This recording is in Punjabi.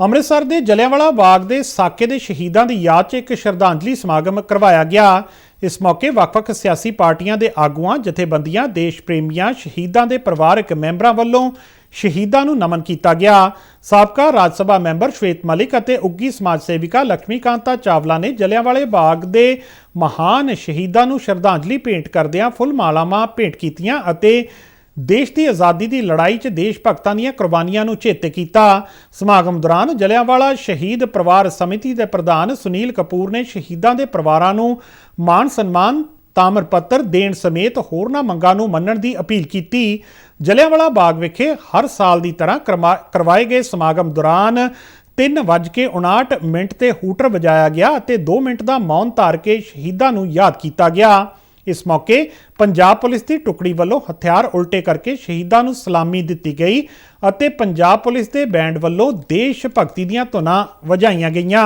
ਅੰਮ੍ਰਿਤਸਰ ਦੇ ਜਲਿਆਂਵਾਲਾ ਬਾਗ ਦੇ ਸਾਕੇ ਦੇ ਸ਼ਹੀਦਾਂ ਦੀ ਯਾਦ 'ਚ ਇੱਕ ਸ਼ਰਧਾਂਜਲੀ ਸਮਾਗਮ ਕਰਵਾਇਆ ਗਿਆ। ਇਸ ਮੌਕੇ ਵੱਖ-ਵੱਖ ਸਿਆਸੀ ਪਾਰਟੀਆਂ ਦੇ ਆਗੂਆਂ, ਜਥੇਬੰਦੀਆਂ, ਦੇਸ਼ ਪ੍ਰੇਮੀਆਂ, ਸ਼ਹੀਦਾਂ ਦੇ ਪਰਿਵਾਰਕ ਮੈਂਬਰਾਂ ਵੱਲੋਂ ਸ਼ਹੀਦਾਂ ਨੂੰ ਨਮਨ ਕੀਤਾ ਗਿਆ। ਸਾਬਕਾ ਰਾਜ ਸਭਾ ਮੈਂਬਰ ਸ਼ਵੇਤ ਮਲਿਕ ਅਤੇ ਉੱਗੀ ਸਮਾਜ ਸੇਵਿਕਾ ਲక్ష్ਮੀਕਾਂਤਾ ਚਾਵਲਾ ਨੇ ਜਲਿਆਂਵਾਲੇ ਬਾਗ ਦੇ ਮਹਾਨ ਸ਼ਹੀਦਾਂ ਨੂੰ ਸ਼ਰਧਾਂਜਲੀ ਭੇਂਟ ਕਰਦਿਆਂ ਫੁੱਲ ਮਾਲਾਵਾਂ ਭੇਂਟ ਕੀਤੀਆਂ ਅਤੇ ਦੇਸ਼ ਦੀ ਆਜ਼ਾਦੀ ਦੀ ਲੜਾਈ 'ਚ ਦੇਸ਼ ਭਗਤਾਂ ਦੀਆਂ ਕੁਰਬਾਨੀਆਂ ਨੂੰ ਚੇਤੇ ਕੀਤਾ। ਸਮਾਗਮ ਦੌਰਾਨ ਜਲਿਆਂਵਾਲਾ ਸ਼ਹੀਦ ਪਰਿਵਾਰ ਸਮਿਤੀ ਦੇ ਪ੍ਰਧਾਨ ਸੁਨੀਲ ਕਪੂਰ ਨੇ ਸ਼ਹੀਦਾਂ ਦੇ ਪਰਿਵਾਰਾਂ ਨੂੰ ਮਾਣ ਸਨਮਾਨ, ਤਾਮਰ ਪੱਤਰ ਦੇਣ ਸਮੇਤ ਹੋਰਨਾਂ ਮੰਗਾਂ ਨੂੰ ਮੰਨਣ ਦੀ ਅਪੀਲ ਕੀਤੀ। ਜਲਿਆਂਵਾਲਾ ਬਾਗ ਵਿਖੇ ਹਰ ਸਾਲ ਦੀ ਤਰ੍ਹਾਂ ਕਰਮਾ- ਕਰਵਾਏ ਗਏ ਸਮਾਗਮ ਦੌਰਾਨ 3:59 ਮਿੰਟ ਤੇ ਹੂਟਰ ਵਜਾਇਆ ਗਿਆ ਅਤੇ 2 ਮਿੰਟ ਦਾ ਮੌਨ ਧਾਰ ਕੇ ਸ਼ਹੀਦਾਂ ਨੂੰ ਯਾਦ ਕੀਤਾ ਗਿਆ। ਇਸ ਮੌਕੇ ਪੰਜਾਬ ਪੁਲਿਸ ਦੀ ਟੁਕੜੀ ਵੱਲੋਂ ਹਥਿਆਰ ਉਲਟੇ ਕਰਕੇ ਸ਼ਹੀਦਾਂ ਨੂੰ ਸਲਾਮੀ ਦਿੱਤੀ ਗਈ ਅਤੇ ਪੰਜਾਬ ਪੁਲਿਸ ਦੇ ਬੈਂਡ ਵੱਲੋਂ ਦੇਸ਼ ਭਗਤੀ ਦੀਆਂ ਧੁਨਾਂ ਵਜਾਈਆਂ ਗਈਆਂ।